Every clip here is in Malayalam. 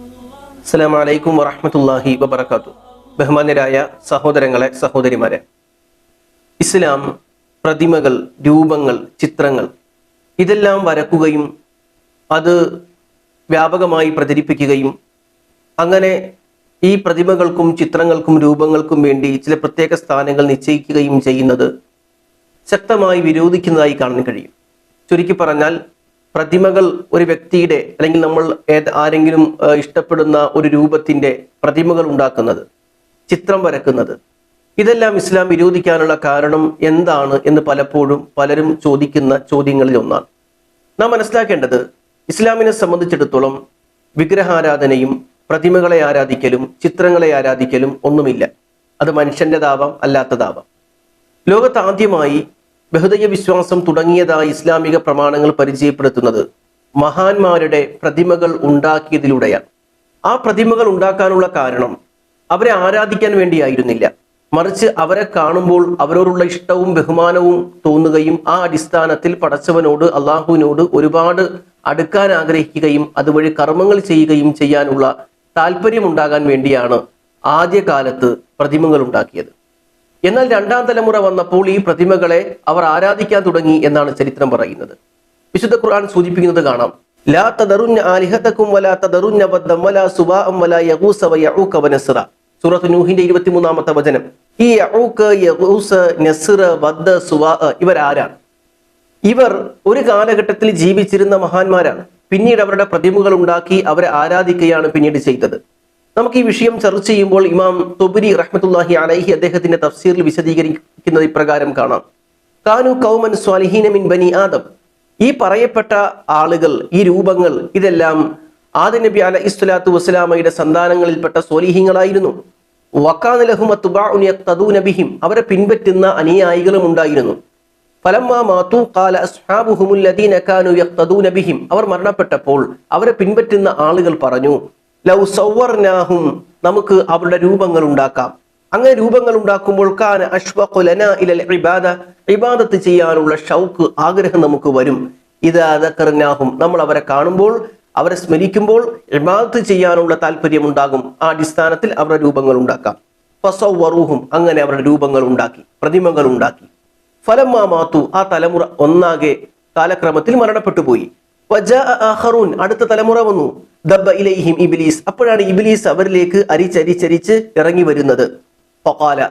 അസ്സലാമു അലൈക്കും വറഹ്മത്തുള്ളാഹി വബറകാതുഹു. ബഹുമാന്യരായ സഹോദരങ്ങളെ സഹോദരിമാരെ ഇസ്ലാം പ്രതിമകൾ രൂപങ്ങൾ ചിത്രങ്ങൾ ഇതെല്ലാം വരക്കുകയും അത് വ്യാപകമായി പ്രചരിപ്പിക്കുകയും അങ്ങനെ ഈ പ്രതിമകൾക്കും ചിത്രങ്ങൾക്കും രൂപങ്ങൾക്കും വേണ്ടി ചില പ്രത്യേക സ്ഥാനങ്ങൾ നിശ്ചയിക്കുകയും ചെയ്യുന്നത് ശക്തമായി വിരോധിക്കുന്നതായി കാണാൻ കഴിയും. ചുരുക്കി പറഞ്ഞാൽ പ്രതിമകൾ ഒരു വ്യക്തിയുടെ അല്ലെങ്കിൽ നമ്മൾ ആരെങ്കിലും ഇഷ്ടപ്പെടുന്ന ഒരു രൂപത്തിന്റെ പ്രതിമകൾ ഉണ്ടാക്കുന്നത് ചിത്രം വരക്കുന്നത്. ഇതെല്ലാം ഇസ്ലാം വിരോധിക്കാനുള്ള കാരണം എന്താണ് എന്ന് പലപ്പോഴും പലരും ചോദിക്കുന്ന ചോദ്യങ്ങളിൽ ഒന്നാണ്. നാം മനസ്സിലാക്കേണ്ടത് ഇസ്ലാമിനെ സംബന്ധിച്ചിടത്തോളം വിഗ്രഹാരാധനയും പ്രതിമകളെ ആരാധിക്കലും ചിത്രങ്ങളെ ആരാധിക്കലും ഒന്നുമില്ല. അത് മനുഷ്യന്റെതാവാം അല്ലാത്തതാവാം. ലോകത്ത് ആദ്യമായി ബഹുദൈവ വിശ്വാസം തുടങ്ങിയതായി ഇസ്ലാമിക പ്രമാണങ്ങൾ പരിചയപ്പെടുത്തുന്നത് മഹാന്മാരുടെ പ്രതിമകൾ ഉണ്ടാക്കിയതിലൂടെയാണ്. ആ പ്രതിമകൾ ഉണ്ടാക്കാനുള്ള കാരണം അവരെ ആരാധിക്കാൻ വേണ്ടിയായിരുന്നില്ല. മറിച്ച് അവരെ കാണുമ്പോൾ അവരോടുള്ള ഇഷ്ടവും ബഹുമാനവും തോന്നുകയും ആ അടിസ്ഥാനത്തിൽ പടച്ചവനോട് അള്ളാഹുവിനോട് ഒരുപാട് അടുക്കാൻ ആഗ്രഹിക്കുകയും അതുവഴി കർമ്മങ്ങൾ ചെയ്യുകയും ചെയ്യാനുള്ള താല്പര്യമുണ്ടാകാൻ വേണ്ടിയാണ് ആദ്യകാലത്ത് പ്രതിമകൾ ഉണ്ടാക്കിയത്. എന്നാൽ രണ്ടാം തലമുറ വന്നപ്പോൾ ഈ പ്രതിമകളെ അവർ ആരാധിക്കാൻ തുടങ്ങി എന്നാണ് ചരിത്രം പറയുന്നത്. വിശുദ്ധ ഖുർആൻ സൂചിപ്പിക്കുന്നത് കാണാം. ലാ തദറുന്ന ആലിഹതക്കും വലാ തദറുന്ന വദ്ദം വലാ സുബാഅം വലാ യഗൂസ വയഊക വനസ്റ. സൂറത്ത് നൂഹിന്റെ ഇരുപത്തിമൂന്നാമത്തെ വചനം. ഈ യഊക യഗൂസ് നസ്റ വദ്ദ സുവാ ഇവരാരാണ്? ഇവർ ഒരു കാലഘട്ടത്തിൽ ജീവിച്ചിരുന്ന മഹാന്മാരാണ്. പിന്നീട് അവരുടെ പ്രതിമകൾ ഉണ്ടാക്കി അവരെ ആരാധിക്കുകയാണ് പിന്നീട് ചെയ്തത്. നമുക്ക് ഈ വിഷയം ചർച്ച ചെയ്യുമ്പോൾ ഇമാം തൊബുരി റഹ്മത്തുല്ലാഹി അലൈഹി അദ്ദേഹത്തിന്റെ തഫ്സീറിൽ വിശദീകരിക്കുന്നത് ഇപ്രകാരം കാണാം. കാനു കൗമൻ സ്വാലിഹീന മിൻ ബനി ആദം. ഈ പറയപ്പെട്ട ആളുകൾ ഈ രൂപങ്ങൾ ഇതെല്ലാം ആദ നബി അല ഇസ്ലാത്തു വസ്സലാമയുടെ സന്താനങ്ങളിൽപ്പെട്ട സ്വലിഹിങ്ങളായിരുന്നു. വക്കാനലഹുമത്തുബിഹിം അവരെ പിൻപറ്റുന്ന അനുയായികളും ഉണ്ടായിരുന്നു. അവർ മരണപ്പെട്ടപ്പോൾ അവരെ പിൻപറ്റുന്ന ആളുകൾ പറഞ്ഞു ലൗ സൗവർനാഹും നമുക്ക് അവരുടെ രൂപങ്ങൾ ഉണ്ടാക്കാം. അങ്ങനെ രൂപങ്ങൾ ഉണ്ടാക്കുമ്പോൾ കാന അഷ്വഖു ലനാ ഇലൽ ഇബാദ ഇബാദത്ത് ചെയ്യാനുള്ള ഷൗക്ക് ആഗ്രഹം നമുക്ക് വരും. ഇത് അതക്കറിനാഹും നമ്മൾ അവരെ കാണുമ്പോൾ അവരെ സ്മരിക്കുമ്പോൾ ഇബാദത്ത് ചെയ്യാനുള്ള താല്പര്യം ഉണ്ടാകും. ആ അടിസ്ഥാനത്തിൽ അവരുടെ രൂപങ്ങൾ ഉണ്ടാക്കാം. ഫസൗവറൂഹും അങ്ങനെ അവരുടെ രൂപങ്ങൾ ഉണ്ടാക്കി പ്രതിമകൾ ഉണ്ടാക്കി. ഫലം മാത്തു ആ തലമുറ ഒന്നാകെ കാലക്രമത്തിൽ മരണപ്പെട്ടു പോയി. അടുത്ത തലമുറ വന്നു. ദബ്ബ ഇലൈഹിം ഇബിലീസ്. അപ്പോഴാണ് ഇബിലീസ് അവരിലേക്ക് അരിച്ചരിച്ചരിച്ച് ഇറങ്ങി വരുന്നത്. ഫഖാല.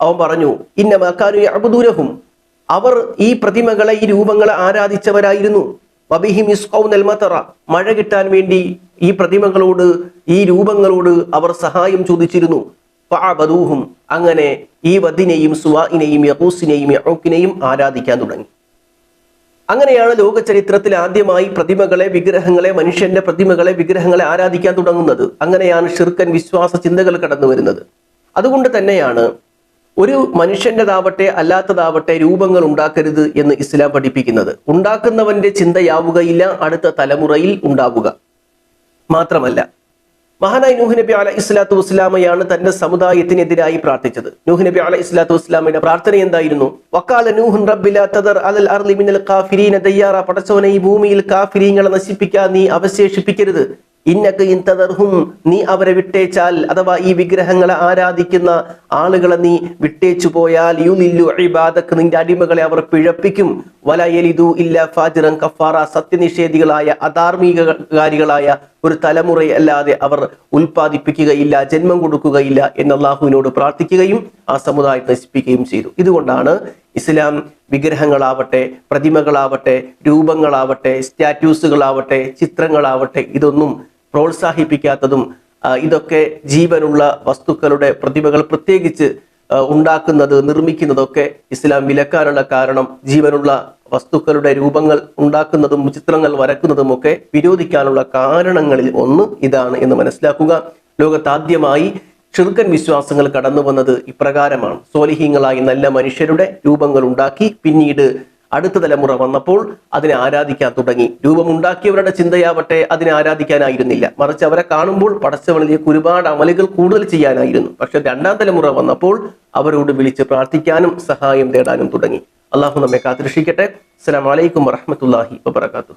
അവൻ പറഞ്ഞു ഇന്ന മക്കാനു യഅബുദൂനഹും. അവർ ഈ പ്രതിമകളെ ഈ രൂപങ്ങളെ ആരാധിച്ചവരായിരുന്നു. വബിഹിം യുസ്ഖൗനൽ മതറ മഴ കിട്ടാൻ വേണ്ടി ഈ പ്രതിമകളോട് ഈ രൂപങ്ങളോട് അവർ സഹായം ചോദിച്ചിരുന്നു. ഫഅബദൂഹും. അങ്ങനെ ഈ വദിനെയും സുവാഇനെയും യഹൂസിനെയും യഹൂക്കിനെയും ആരാധിക്കാൻ തുടങ്ങി. അങ്ങനെയാണ് ലോക ചരിത്രത്തിൽ ആദ്യമായി പ്രതിമകളെ വിഗ്രഹങ്ങളെ മനുഷ്യന്റെ പ്രതിമകളെ വിഗ്രഹങ്ങളെ ആരാധിക്കാൻ തുടങ്ങുന്നത്. അങ്ങനെയാണ് ഷിർക്കൻ വിശ്വാസ ചിന്തകൾ കടന്നു വരുന്നത്. അതുകൊണ്ട് തന്നെയാണ് ഒരു മനുഷ്യന്റെതാവട്ടെ അല്ലാത്തതാവട്ടെ രൂപങ്ങൾ ഉണ്ടാക്കരുത് എന്ന് ഇസ്ലാം പഠിപ്പിക്കുന്നത്. ഉണ്ടാക്കുന്നവന്റെ ചിന്തയാവുകയില്ല അടുത്ത തലമുറയിൽ ഉണ്ടാവുക. മാത്രമല്ല മഹാനായ നൂഹ് നബി അല ഇസ്ലാത്തു വസ്ലാമയാണ് തന്റെ സമുദായത്തിനെതിരായി പ്രാർത്ഥിച്ചത്. നൂഹ് നബി അല ഇസ്ലാത്തു വസ്ലാമയുടെ പ്രാർത്ഥന എന്തായിരുന്നു? വക്കാല നൂഹുൻ റബ്ബില തദർ അലൽ അർളി മിനൽ കാഫിരീന ദയ്യാറ പടച്ചവനെ ഈ ഭൂമിയിൽ കാഫിരീങ്ങളെ നശിപ്പിക്കാൻ നീ അവശേഷിപ്പിക്കരുത്. ഇന്നക്ക് ഇന്തതർഹും നീ അവരെ വിട്ടേച്ചാൽ അഥവാ ഈ വിഗ്രഹങ്ങളെ ആരാധിക്കുന്ന ആളുകളെ നീ വിട്ടേച്ചു പോയാൽ യു നില്ലു ഇബാദക്ക് നിന്റെ അടിമകളെ അവർ പിഴപ്പിക്കും. വല വലയലിദു ഇല്ല ഫാജിറം കഫാറ സത്യനിഷേധികളായ അധാർമികകാരികളായ ഒരു തലമുറയല്ലാതെ അവർ ഉൽപ്പാദിപ്പിക്കുകയില്ല ജന്മം കൊടുക്കുകയില്ല എന്ന് അള്ളാഹുവിനോട് പ്രാർത്ഥിക്കുകയും ആ സമുദായത്തെ നശിപ്പിക്കുകയും ചെയ്തു. ഇതുകൊണ്ടാണ് ഇസ്ലാം വിഗ്രഹങ്ങളാവട്ടെ പ്രതിമകളാവട്ടെ രൂപങ്ങളാവട്ടെ സ്റ്റാറ്റ്യൂസുകളാവട്ടെ ചിത്രങ്ങളാവട്ടെ ഇതൊന്നും പ്രോത്സാഹിപ്പിക്കാത്തതും ഇതൊക്കെ ജീവനുള്ള വസ്തുക്കളുടെ പ്രതിമകൾ പ്രത്യേകിച്ച് ഉണ്ടാക്കുന്നത് നിർമ്മിക്കുന്നതൊക്കെ ഇസ്ലാം വിലക്കാനുള്ള കാരണം ജീവനുള്ള വസ്തുക്കളുടെ രൂപങ്ങൾ ഉണ്ടാക്കുന്നതും ചിത്രങ്ങൾ വരക്കുന്നതും ഒക്കെ വിരോധിക്കാനുള്ള കാരണങ്ങളിൽ ഒന്ന് ഇതാണ് എന്ന് മനസ്സിലാക്കുക. ലോകത്താദ്യമായി ചെറുക്കൻ വിശ്വാസങ്ങൾ കടന്നു വന്നത് ഇപ്രകാരമാണ്. സോലിഹീങ്ങളായി നല്ല മനുഷ്യരുടെ രൂപങ്ങൾ ഉണ്ടാക്കി പിന്നീട് അടുത്ത തലമുറ വന്നപ്പോൾ അതിനെ ആരാധിക്കാൻ തുടങ്ങി. രൂപമുണ്ടാക്കിയവരുടെ ചിന്തയാവട്ടെ അതിനെ ആരാധിക്കാനായിരുന്നില്ല. മറിച്ച് അവരെ കാണുമ്പോൾ പടച്ചവണിലേക്ക് ഒരുപാട് അമലുകൾ കൂടുതൽ ചെയ്യാനായിരുന്നു. പക്ഷെ രണ്ടാം തലമുറ വന്നപ്പോൾ അവരോട് വിളിച്ച് പ്രാർത്ഥിക്കാനും സഹായം തേടാനും തുടങ്ങി. അള്ളാഹു നമ്മെ കാത്തിരക്ഷിക്കട്ടെ. അസ്സലാമലൈക്കും വറഹമത്തല്ലാഹി വബർക്കാത്തു